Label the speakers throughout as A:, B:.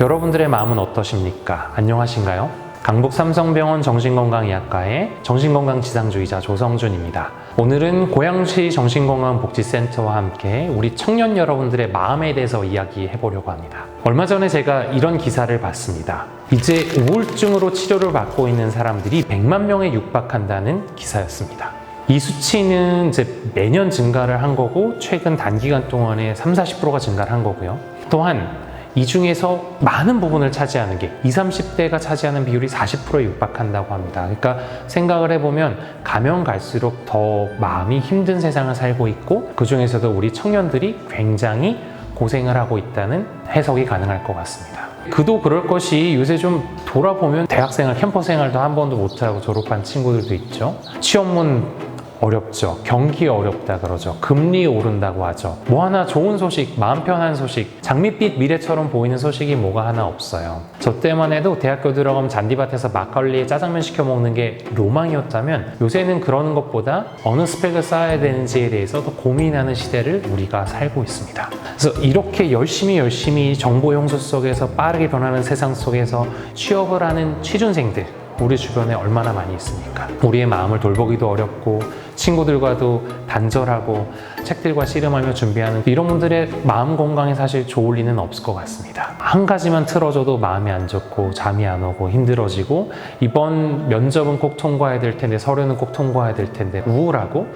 A: 여러분들의 마음은 어떠십니까? 안녕하신가요? 강북 삼성병원 정신건강의학과의 정신건강지상주의자 조성준입니다. 오늘은 고양시 정신건강복지센터와 함께 우리 청년 여러분들의 마음에 대해서 이야기해 보려고 합니다. 얼마 전에 제가 이런 기사를 봤습니다. 이제 우울증으로 치료를 받고 있는 사람들이 100만 명에 육박한다는 기사였습니다. 이 수치는 이제 매년 증가를 한 거고 최근 단기간 동안에 3, 40%가 증가를 한 거고요. 또한 이 중에서 많은 부분을 차지하는 게 20, 30대가 차지하는 비율이 40%에 육박한다고 합니다. 그러니까 생각을 해보면 가면 갈수록 더 마음이 힘든 세상을 살고 있고 그 중에서도 우리 청년들이 굉장히 고생을 하고 있다는 해석이 가능할 것 같습니다. 그도 그럴 것이 요새 좀 돌아보면 대학생활, 캠퍼스 생활도 한 번도 못하고 졸업한 친구들도 있죠. 취업문 어렵죠. 경기 어렵다 그러죠. 금리 오른다고 하죠. 뭐 하나 좋은 소식, 마음 편한 소식, 장밋빛 미래처럼 보이는 소식이 뭐가 하나 없어요. 저 때만 해도 대학교 들어가면 잔디밭에서 막걸리에 짜장면 시켜 먹는 게 로망이었다면 요새는 그러는 것보다 어느 스펙을 쌓아야 되는지에 대해서 더 고민하는 시대를 우리가 살고 있습니다. 그래서 이렇게 열심히 열심히 정보 형수 속에서 빠르게 변하는 세상 속에서 취업을 하는 취준생들 우리 주변에 얼마나 많이 있습니까? 우리의 마음을 돌보기도 어렵고 친구들과도 단절하고 책들과 씨름하며 준비하는 이런 분들의 마음 건강에 사실 좋을 리는 없을 것 같습니다. 한 가지만 틀어져도 마음이 안 좋고 잠이 안 오고 힘들어지고 이번 면접은 꼭 통과해야 될 텐데 서류는 꼭 통과해야 될 텐데 우울하고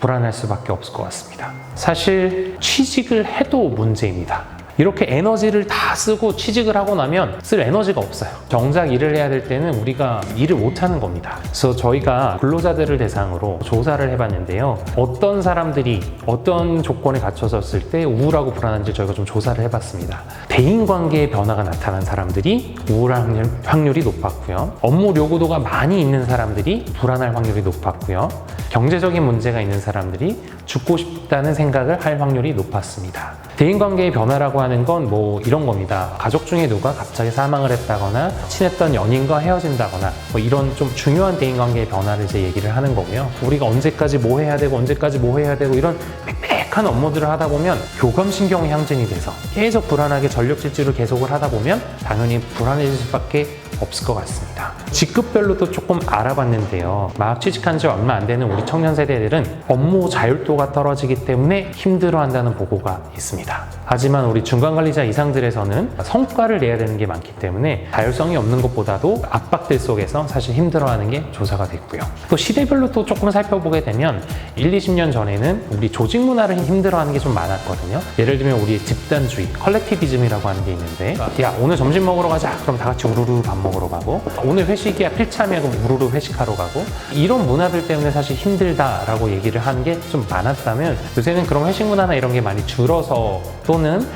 A: 불안할 수밖에 없을 것 같습니다. 사실 취직을 해도 문제입니다. 이렇게 에너지를 다 쓰고 취직을 하고 나면 쓸 에너지가 없어요. 정작 일을 해야 될 때는 우리가 일을 못 하는 겁니다. 그래서 저희가 근로자들을 대상으로 조사를 해봤는데요. 어떤 사람들이 어떤 조건에 갖춰졌을 때 우울하고 불안한지 저희가 좀 조사를 해봤습니다. 대인 관계의 변화가 나타난 사람들이 우울한 확률, 확률이 높았고요. 업무 요구도가 많이 있는 사람들이 불안할 확률이 높았고요. 경제적인 문제가 있는 사람들이 죽고 싶다는 생각을 할 확률이 높았습니다. 대인관계의 변화라고 하는 건 뭐 이런 겁니다. 가족 중에 누가 갑자기 사망을 했다거나 친했던 연인과 헤어진다거나 뭐 이런 좀 중요한 대인관계의 변화를 이제 얘기를 하는 거고요. 우리가 언제까지 뭐 해야 되고 언제까지 뭐 해야 되고 이런 빽빽한 업무들을 하다 보면 교감신경이 향진이 돼서 계속 불안하게 전력 질주를 계속을 하다 보면 당연히 불안해질 수밖에 없을 것 같습니다. 직급별로도 조금 알아봤는데요. 막 취직한 지 얼마 안 되는 우리 청년 세대들은 업무 자율도가 떨어지기 때문에 힘들어한다는 보고가 있습니다. 하지만 우리 중간관리자 이상들에서는 성과를 내야 되는 게 많기 때문에 자율성이 없는 것보다도 압박들 속에서 사실 힘들어하는 게 조사가 됐고요. 또 시대별로 또 조금 살펴보게 되면 1, 20년 전에는 우리 조직 문화를 힘들어하는 게 좀 많았거든요. 예를 들면 우리 집단주의, 컬렉티비즘이라고 하는 게 있는데 야 오늘 점심 먹으러 가자. 그럼 다 같이 우르르 밥 먹으러 가고 오늘 회식이야 필참이야 그럼 우르르 회식하러 가고 이런 문화들 때문에 사실 힘들다라고 얘기를 하는 게 좀 많았다면 요새는 그런 회식 문화나 이런 게 많이 줄어서 또는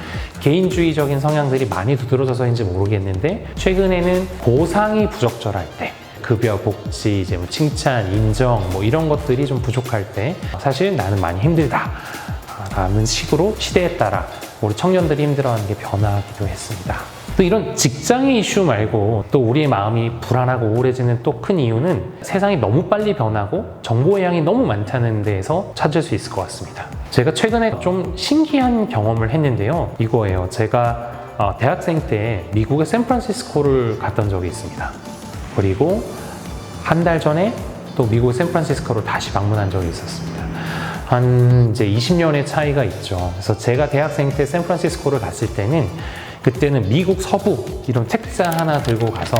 A: 개인주의적인 성향들이 많이 두드러져서인지 모르겠는데 최근에는 보상이 부적절할 때 급여, 복지, 이제 뭐 칭찬, 인정 뭐 이런 것들이 좀 부족할 때 사실 나는 많이 힘들다 라는 식으로 시대에 따라 우리 청년들이 힘들어하는 게 변화하기도 했습니다. 또 이런 직장의 이슈 말고 또 우리의 마음이 불안하고 우울해지는 또 큰 이유는 세상이 너무 빨리 변하고 정보의 양이 너무 많다는 데에서 찾을 수 있을 것 같습니다. 제가 최근에 좀 신기한 경험을 했는데요. 이거예요. 제가 어, 대학생 때 미국의 샌프란시스코를 갔던 적이 있습니다. 그리고 한 달 전에 또 미국 샌프란시스코로 다시 방문한 적이 있었습니다. 한 이제 20년의 차이가 있죠. 그래서 제가 대학생 때 샌프란시스코를 갔을 때는 그때는 미국 서부 이런 책자 하나 들고 가서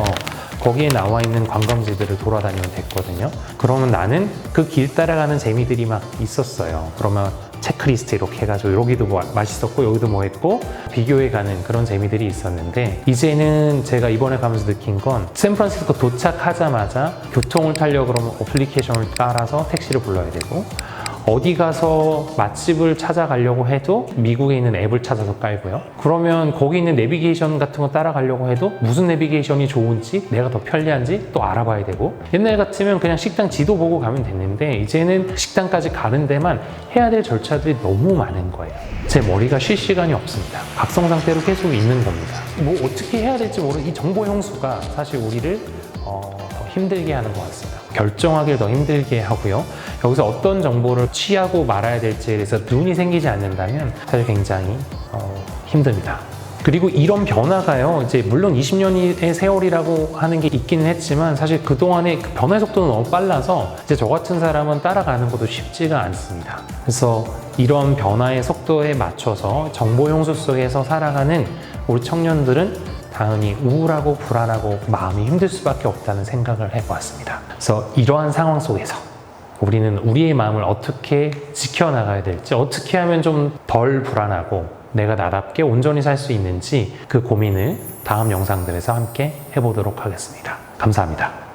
A: 거기에 나와 있는 관광지들을 돌아다니면 됐거든요. 그러면 나는 그 길 따라가는 재미들이 막 있었어요. 그러면 체크리스트 이렇게 해가지고 여기도 뭐 맛있었고 여기도 뭐 했고 비교해 가는 그런 재미들이 있었는데 이제는 제가 이번에 가면서 느낀 건 샌프란시스코 도착하자마자 교통을 타려고 그러면 어플리케이션을 따라서 택시를 불러야 되고 어디 가서 맛집을 찾아가려고 해도 미국에 있는 앱을 찾아서 깔고요. 그러면 거기 있는 내비게이션 같은 거 따라가려고 해도 무슨 내비게이션이 좋은지 내가 더 편리한지 또 알아봐야 되고 옛날 같으면 그냥 식당 지도 보고 가면 됐는데 이제는 식당까지 가는 데만 해야 될 절차들이 너무 많은 거예요. 제 머리가 쉴 시간이 없습니다. 각성 상태로 계속 있는 겁니다. 뭐 어떻게 해야 될지 모르는 이 정보 형수가 사실 우리를 어, 더 힘들게 하는 것 같습니다. 결정하기를 더 힘들게 하고요. 여기서 어떤 정보를 취하고 말아야 될지에 대해서 눈이 생기지 않는다면 사실 굉장히 어, 힘듭니다. 그리고 이런 변화가요, 이제 물론 20년의 세월이라고 하는 게 있기는 했지만 사실 그동안의 그 변화의 속도는 너무 빨라서 이제 저 같은 사람은 따라가는 것도 쉽지가 않습니다. 그래서 이런 변화의 속도에 맞춰서 정보 홍수 속에서 살아가는 우리 청년들은 당연히 우울하고 불안하고 마음이 힘들 수밖에 없다는 생각을 해보았습니다. 그래서 이러한 상황 속에서 우리는 우리의 마음을 어떻게 지켜나가야 될지, 어떻게 하면 좀 덜 불안하고 내가 나답게 온전히 살 수 있는지 그 고민을 다음 영상들에서 함께 해보도록 하겠습니다. 감사합니다.